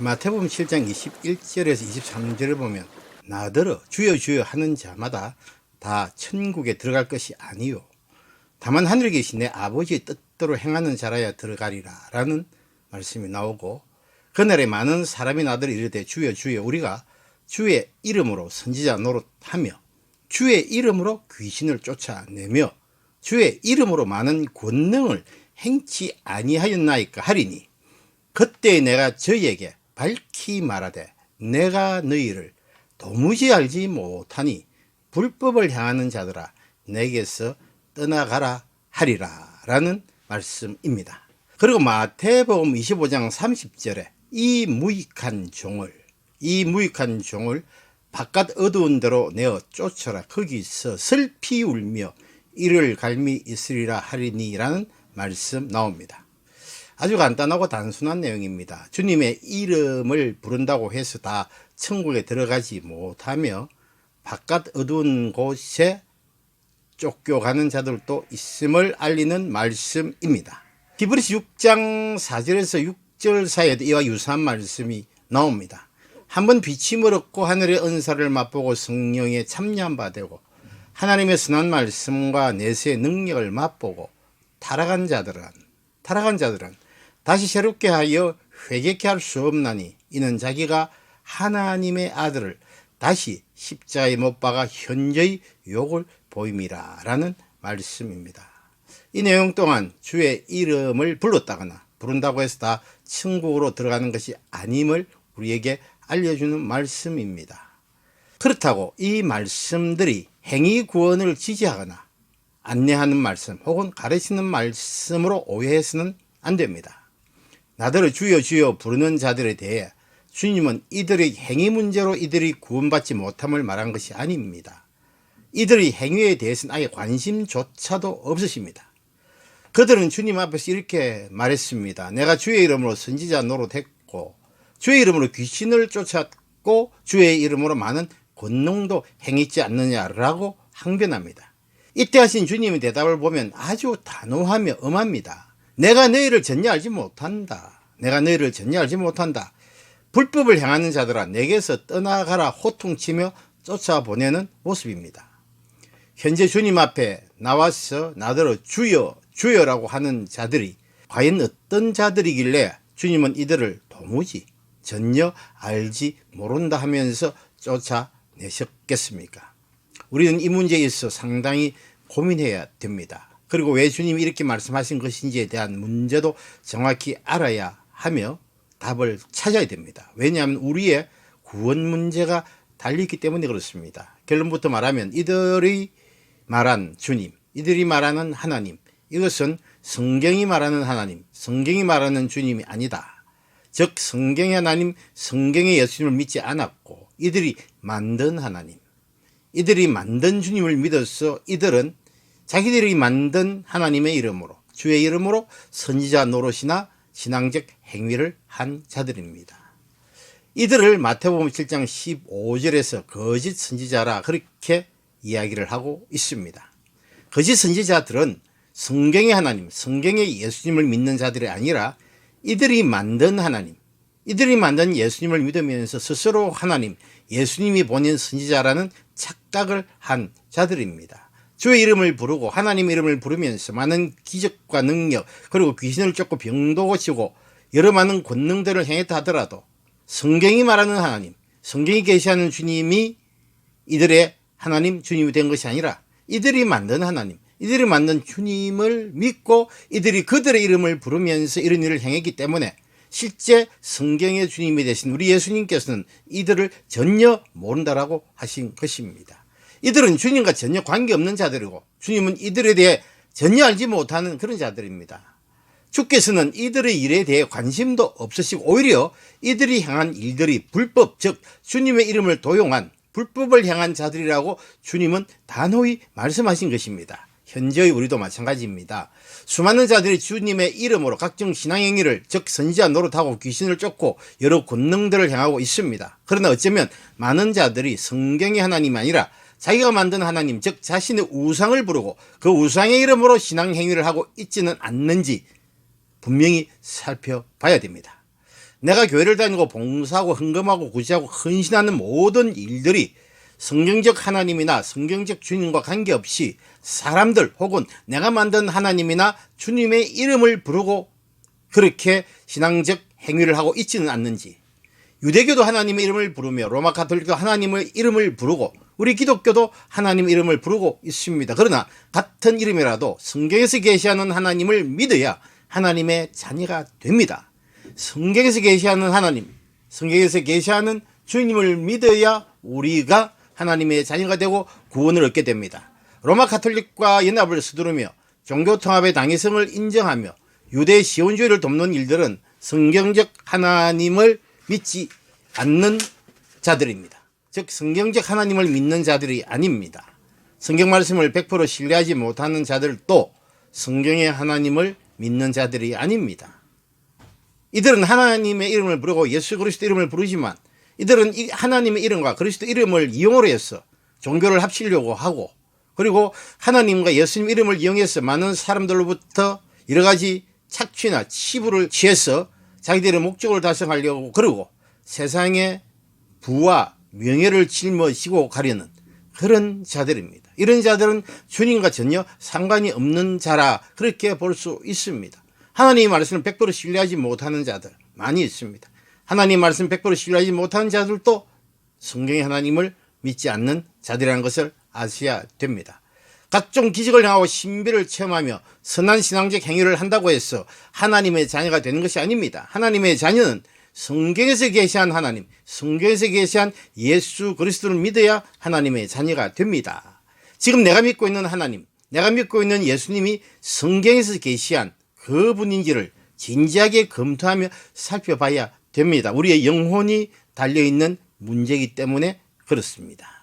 마태복음 7장 21절에서 23절을 보면 나더러 주여 주여 하는 자마다 다 천국에 들어갈 것이 아니요. 다만 하늘에 계신 내 아버지의 뜻대로 행하는 자라야 들어가리라 라는 말씀이 나오고 그날에 많은 사람이 나더러 이르되 주여 주여 우리가 주의 이름으로 선지자 노릇하며 주의 이름으로 귀신을 쫓아내며 주의 이름으로 많은 권능을 행치 아니하였나이까 하리니 그때 내가 저희에게 밝히 말하되 내가 너희를 도무지 알지 못하니 불법을 향하는 자들아 내게서 떠나가라 하리라 라는 말씀입니다. 그리고 마태복음 25장 30절에 이 무익한 종을 이 무익한 종을 바깥 어두운 데로 내어 쫓아라 거기서 슬피 울며 이를 갈미 있으리라 하리니라는 말씀 나옵니다. 아주 간단하고 단순한 내용입니다. 주님의 이름을 부른다고 해서 다 천국에 들어가지 못하며 바깥 어두운 곳에 쫓겨가는 자들도 있음을 알리는 말씀입니다. 디브리스 6장 4절에서 6절 사이에도 이와 유사한 말씀이 나옵니다. 한번 비침을 얻고 하늘의 은사를 맛보고 성령에 참여한 바 되고 하나님의 선한 말씀과 내세의 능력을 맛보고 타락한 자들은 타락한 자들은 다시 새롭게 하여 회개케 할 수 없나니 이는 자기가 하나님의 아들을 다시 십자가에 못 박아 현저히 욕을 보임이라 라는 말씀입니다. 이 내용 동안 주의 이름을 불렀다거나 부른다고 해서 다 천국으로 들어가는 것이 아님을 우리에게 알려주는 말씀입니다. 그렇다고 이 말씀들이 행위 구원을 지지하거나 안내하는 말씀 혹은 가르치는 말씀으로 오해해서는 안 됩니다. 나더러 주여 주여 부르는 자들에 대해 주님은 이들의 행위 문제로 이들이 구원받지 못함을 말한 것이 아닙니다. 이들의 행위에 대해서는 아예 관심조차도 없으십니다. 그들은 주님 앞에서 이렇게 말했습니다. 내가 주의 이름으로 선지자 노릇했고 주의 이름으로 귀신을 쫓았고 주의 이름으로 많은 권능도 행했지 않느냐라고 항변합니다. 이때 하신 주님의 대답을 보면 아주 단호하며 엄합니다. 내가 너희를 전혀 알지 못한다. 내가 너희를 전혀 알지 못한다. 불법을 향하는 자들아 내게서 떠나가라 호통치며 쫓아보내는 모습입니다. 현재 주님 앞에 나와서 나더러 주여 주여라고 하는 자들이 과연 어떤 자들이길래 주님은 이들을 도무지 전혀 알지 모른다 하면서 쫓아내셨겠습니까? 우리는 이 문제에 있어 상당히 고민해야 됩니다. 그리고 왜 주님이 이렇게 말씀하신 것인지에 대한 문제도 정확히 알아야 하며 답을 찾아야 됩니다. 왜냐하면 우리의 구원 문제가 달리기 때문에 그렇습니다. 결론부터 말하면 이들이 말한 주님, 이들이 말하는 하나님, 이것은 성경이 말하는 하나님, 성경이 말하는 주님이 아니다. 즉, 성경의 하나님, 성경의 예수님을 믿지 않았고, 이들이 만든 하나님, 이들이 만든 주님을 믿어서 이들은 자기들이 만든 하나님의 이름으로, 주의 이름으로 선지자 노릇이나 신앙적 행위를 한 자들입니다. 이들을 마태복음 7장 15절에서 거짓 선지자라 그렇게 이야기를 하고 있습니다. 거짓 선지자들은 성경의 하나님, 성경의 예수님을 믿는 자들이 아니라 이들이 만든 하나님, 이들이 만든 예수님을 믿으면서 스스로 하나님, 예수님이 보낸 선지자라는 착각을 한 자들입니다. 주의 이름을 부르고 하나님 이름을 부르면서 많은 기적과 능력 그리고 귀신을 쫓고 병도 고치고 여러 많은 권능들을 행했다 하더라도 성경이 말하는 하나님, 성경이 계시하는 주님이 이들의 하나님 주님이 된 것이 아니라 이들이 만든 하나님, 이들이 만든 주님을 믿고 이들이 그들의 이름을 부르면서 이런 일을 행했기 때문에 실제 성경의 주님이 되신 우리 예수님께서는 이들을 전혀 모른다라고 하신 것입니다. 이들은 주님과 전혀 관계없는 자들이고 주님은 이들에 대해 전혀 알지 못하는 그런 자들입니다. 주께서는 이들의 일에 대해 관심도 없으시고 오히려 이들이 향한 일들이 불법 즉 주님의 이름을 도용한 불법을 향한 자들이라고 주님은 단호히 말씀하신 것입니다. 현재의 우리도 마찬가지입니다. 수많은 자들이 주님의 이름으로 각종 신앙행위를 즉 선지자 노릇하고 귀신을 쫓고 여러 권능들을 향하고 있습니다. 그러나 어쩌면 많은 자들이 성경의 하나님이 아니라 자기가 만든 하나님 즉 자신의 우상을 부르고 그 우상의 이름으로 신앙 행위를 하고 있지는 않는지 분명히 살펴봐야 됩니다. 내가 교회를 다니고 봉사하고 헌금하고 구제하고 헌신하는 모든 일들이 성경적 하나님이나 성경적 주님과 관계없이 사람들 혹은 내가 만든 하나님이나 주님의 이름을 부르고 그렇게 신앙적 행위를 하고 있지는 않는지 유대교도 하나님의 이름을 부르며 로마 가톨릭도 하나님의 이름을 부르고 우리 기독교도 하나님의 이름을 부르고 있습니다. 그러나 같은 이름이라도 성경에서 계시하는 하나님을 믿어야 하나님의 자녀가 됩니다. 성경에서 계시하는 하나님, 성경에서 계시하는 주님을 믿어야 우리가 하나님의 자녀가 되고 구원을 얻게 됩니다. 로마 가톨릭과 연합을 서두르며 종교 통합의 당위성을 인정하며 유대 시온주의를 돕는 일들은 성경적 하나님을 믿지 않는 자들입니다. 즉 성경적 하나님을 믿는 자들이 아닙니다. 성경 말씀을 100% 신뢰하지 못하는 자들도 성경의 하나님을 믿는 자들이 아닙니다. 이들은 하나님의 이름을 부르고 예수 그리스도 이름을 부르지만 이들은 이 하나님의 이름과 그리스도 이름을 이용으로 해서 종교를 합치려고 하고 그리고 하나님과 예수님 이름을 이용해서 많은 사람들로부터 여러 가지 착취나 치부를 취해서 자기들의 목적을 달성하려고 그러고 세상에 부와 명예를 짊어지고 가려는 그런 자들입니다. 이런 자들은 주님과 전혀 상관이 없는 자라 그렇게 볼 수 있습니다. 하나님의 말씀을 100% 신뢰하지 못하는 자들 많이 있습니다. 하나님 말씀 100% 신뢰하지 못하는 자들도 성경의 하나님을 믿지 않는 자들이라는 것을 아셔야 됩니다. 각종 기적을 향하고 신비를 체험하며 선한 신앙적 행위를 한다고 해서 하나님의 자녀가 되는 것이 아닙니다. 하나님의 자녀는 성경에서 계시한 하나님, 성경에서 계시한 예수 그리스도를 믿어야 하나님의 자녀가 됩니다. 지금 내가 믿고 있는 하나님, 내가 믿고 있는 예수님이 성경에서 계시한 그분인지를 진지하게 검토하며 살펴봐야 됩니다. 우리의 영혼이 달려있는 문제이기 때문에 그렇습니다.